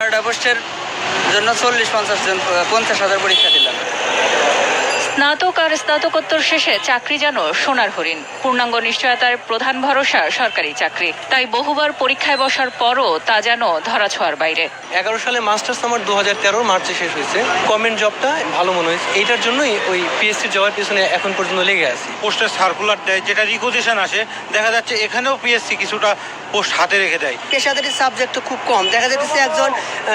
পোস্টের জন্য চল্লিশ পঞ্চাশ জন পঞ্চাশ হাজার পরীক্ষা দিলাম। স্নাতক আর স্নাতকোত্তর শেষে চাকরি যেন সোনার হরিণ। পূর্ণাঙ্গ নিশ্চয়তার প্রধান ভরসা সরকারি চাকরি। তাই বহুবার পরীক্ষায় বসার পরও তা যেন ধরাছোঁয়ার বাইরে। এগারো সালে মাস্টার্স আমার দু হাজার তেরো মার্চে শেষ হয়েছে। গভর্নমেন্ট জবটা ভালো মনে হয়েছে। এইটার জন্যই ওই পিএসসি জবের পিছনে এখন পর্যন্ত লেগে আছি। পোস্টের সার্কুলার দেয় যেটা রিকোজিশন আসে দেখা যাচ্ছে এখানেও পিএসসি কিছুটা পোস্ট হাতে রেখে দেয়। পেশাদারি সাবজেক্ট তো খুব কম। দেখা যাচ্ছে একজন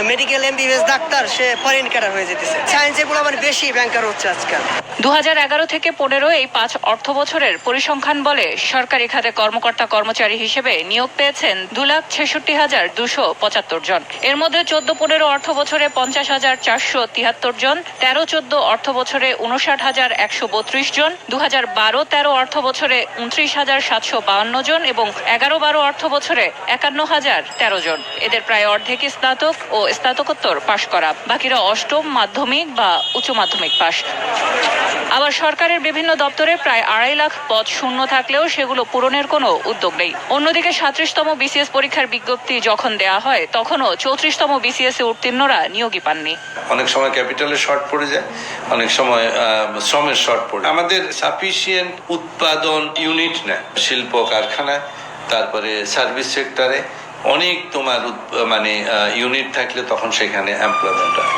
মেডিকেল এমবিবিএস ডাক্তার সে ফরেন ক্যাডার হয়ে যেতেছে সায়েন্স এগুলো মানে বেশি ব্যাংকার হচ্ছে আজকাল। দু হাজার এগারো থেকে পনেরো এই পাঁচ অর্থ বছরের পরিসংখ্যান বলে সরকারি খাতে কর্মকর্তা কর্মচারী হিসেবে নিয়োগ পেয়েছেন দু লাখ ছেষট্টি হাজার দুশো পঁচাত্তর জন। এর মধ্যে চোদ্দ পনেরো অর্থ বছরে পঞ্চাশ হাজার চারশো তিয়াত্তর জন তেরো চোদ্দ অর্থ বছরে উনষাট হাজার একশো বত্রিশ জন দু হাজার বারো তেরো অর্থ বছরে উনত্রিশ হাজার সাতশো বাউন্ন জন এবং এগারো বারো অর্থ বছরে একান্ন হাজার তেরো জন। এদের প্রায় অর্ধেকই স্নাতক ও স্নাতকোত্তর পাশ করা। বাকিরা অষ্টম মাধ্যমিক বা উচ্চ মাধ্যমিক পাশ। আবার সরকারের বিভিন্ন দপ্তরে প্রায় আড়াই লাখ পদ শূন্য থাকলেও সেগুলো পূরণের কোনো উদ্যোগ নেই। অন্যদিকে সাঁত্রিশতম বিসিএস পরীক্ষার বিজ্ঞপ্তি যখন দেয়া হয়, তখনও চৌত্রিশতম বিসিএস এ উত্তীর্ণরা নিয়োগই পাননি। অনেক সময় ক্যাপিটালের শর্ট পড়ে যায়, অনেক সময় শ্রমের শর্ট পড়ে আমাদের সাফিসিয়েন্ট উৎপাদন ইউনিট না শিল্প কারখানা তারপরে সার্ভিস সেক্টরে। অনেক তোমার মানে ইউনিট থাকলে তখন সেখানে এমপ্লয়মেন্ট হয়।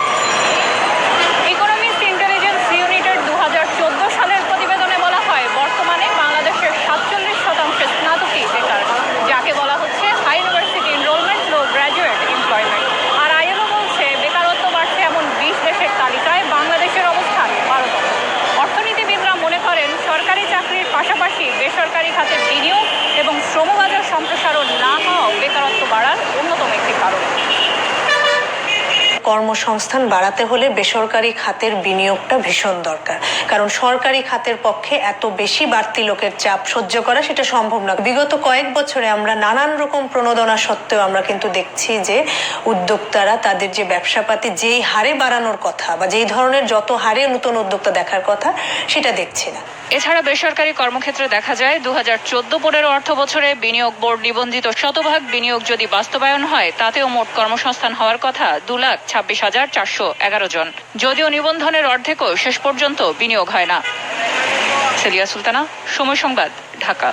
কর্মসংস্থান বাড়াতে হলে বেসরকারি খাতের বিনিয়োগটা ভীষণ দরকার। কারণ সরকারি খাতের পক্ষে এত বেশি বাড়তি লোকের চাপ সহ্য করা সেটা সম্ভব না। বিগত কয়েক বছরে আমরা নানান রকম প্রণোদনা সত্ত্বেও আমরা কিন্তু দেখছি যে উদ্যোক্তারা তাদের যে ব্যবসাপাতি, যেই হারে বাড়ানোর কথা বা যেই ধরনের যত হারে নতুন উদ্যোক্তা দেখার কথা সেটা দেখছি না। এছাড়া বেসরকারি কর্মক্ষেত্রে দেখা যায় দু হাজার চোদ্দ পনেরো অর্থ বছরে বিনিয়োগ বোর্ড নিবন্ধিত শতভাগ বিনিয়োগ যদি বাস্তবায়ন হয়, তাতেও মোট কর্মসংস্থান হওয়ার কথা দু লাখ ছাব্বিশ হাজার চারশো এগারো জন। যদিও নিবন্ধনের অর্ধেকও শেষ পর্যন্ত বিনিয়োগ হয় না। সেলিয়া সুলতানা, সময় সংবাদ, ঢাকা।